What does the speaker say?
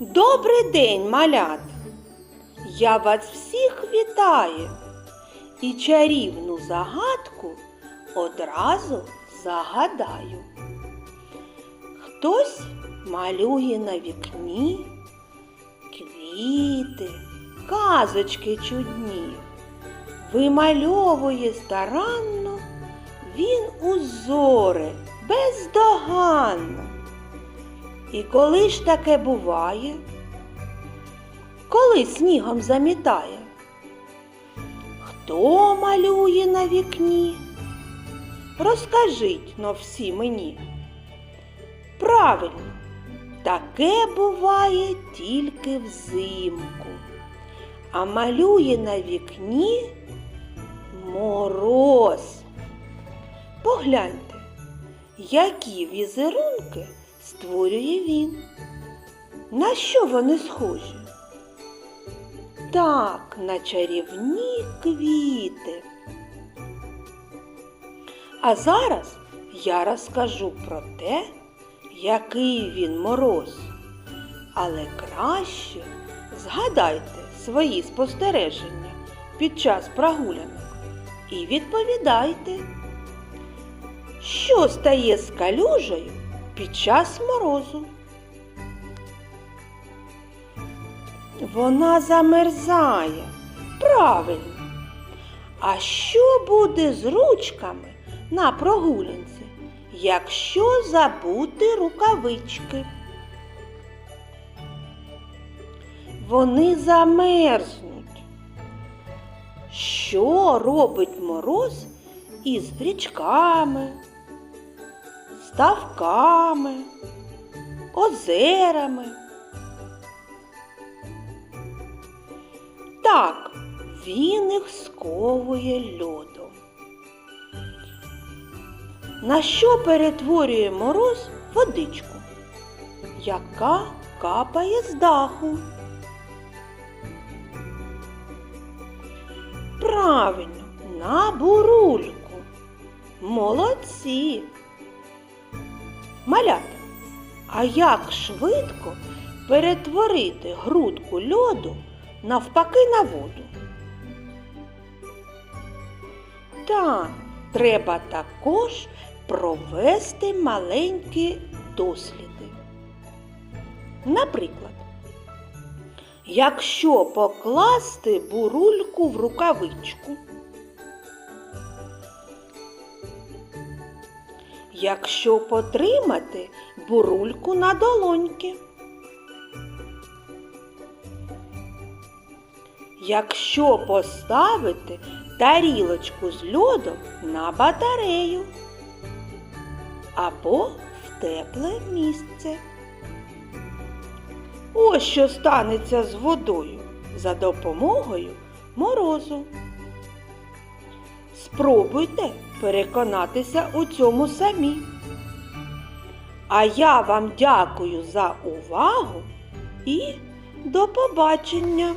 Добрий день, малят! Я вас всіх вітаю і чарівну загадку одразу загадаю. Хтось малює на вікні квіти, казочки чудні, вимальовує старанно він узори бездоганно. І коли ж таке буває? Коли снігом замітає? Хто малює на вікні? Розкажіть но всі мені. Правильно, таке буває тільки взимку, а малює на вікні мороз. Погляньте, які візерунки створює він. На що вони схожі? Так, на чарівні квіти. А зараз я розкажу про те, який він мороз. Але краще згадайте свої спостереження під час прогулянок і відповідайте, що стає з калюжею під час морозу. Вона замерзає. Правильно. А що буде з ручками на прогулянці, якщо забути рукавички? Вони замерзнуть. Що робить мороз із річками, ставками, озерами? Так, він їх сковує льодом. На що перетворює мороз водичку, яка капає з даху? Правильно, на бурульку. Молодці. Малята, а як швидко перетворити грудку льоду навпаки на воду? Так, треба також провести маленькі досліди. Наприклад, якщо покласти бурульку в рукавичку, якщо потримати бурульку на долоньки, якщо поставити тарілочку з льодом на батарею або в тепле місце. Ось що станеться з водою за допомогою морозу. Спробуйте переконатися у цьому самі. А я вам дякую за увагу і до побачення!